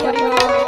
করিও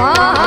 ஆ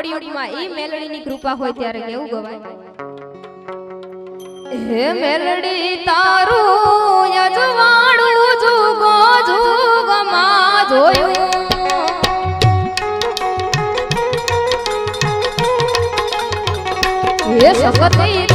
કળિયુગમાં ઈ મેલડીની કૃપા હોય ત્યારે કેવું ગવાય? હે મેલડી, તારું યજવાડું જુગો જુગમાં જોયું. હે સપતી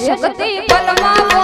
શક્તિ પલમાં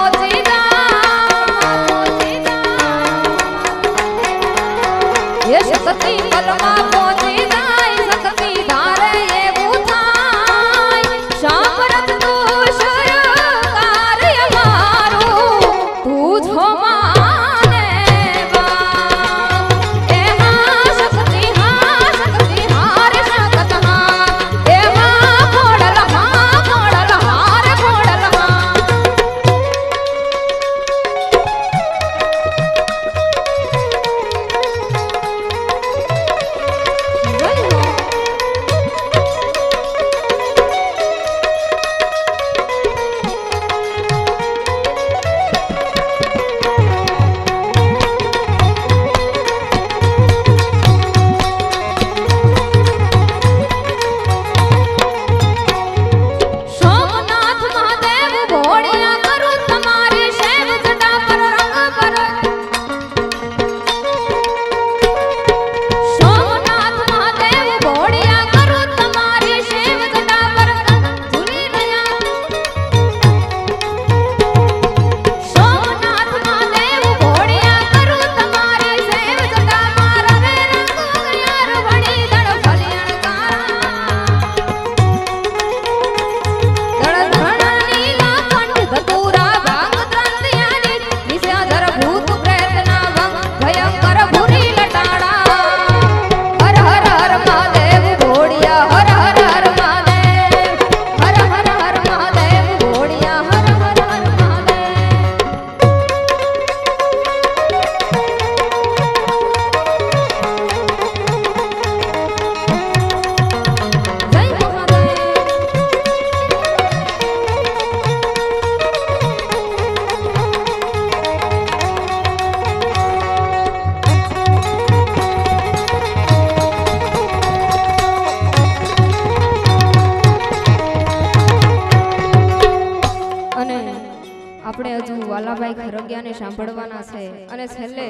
વાઘભાઈ ખરંગિયાને સાંભળવાના છે અને છેલ્લે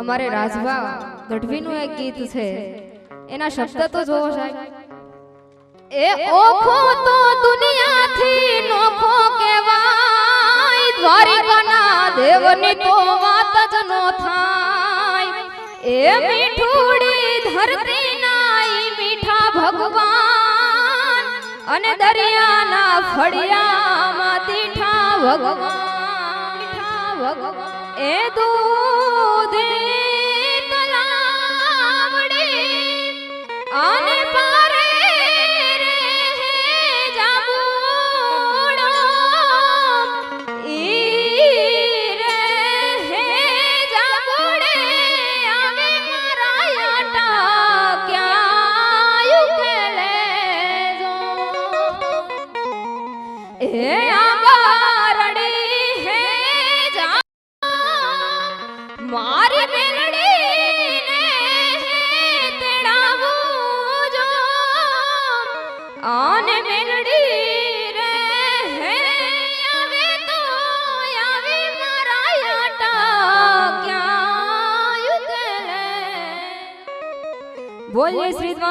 અમારે રાજભા ગઢવીનું એક ગીત છે. એના શબ્દ તો જોવો સાહેબ. એ ઓખો તો દુનિયાથી નોખો કેવાય દ્વારિકાના દેવની તો વાત જ નો થાય. એ મીઠુડી ધરતીના મીઠા ભગવાન અને દરિયાના ફળિયામાં તીઠા ભગવાન. ભગવાન એ દૂધ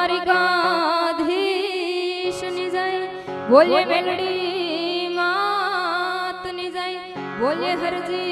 દ્વારિકાધીશની જય. બોલે મેલડી માતની જય. બોલે હરજી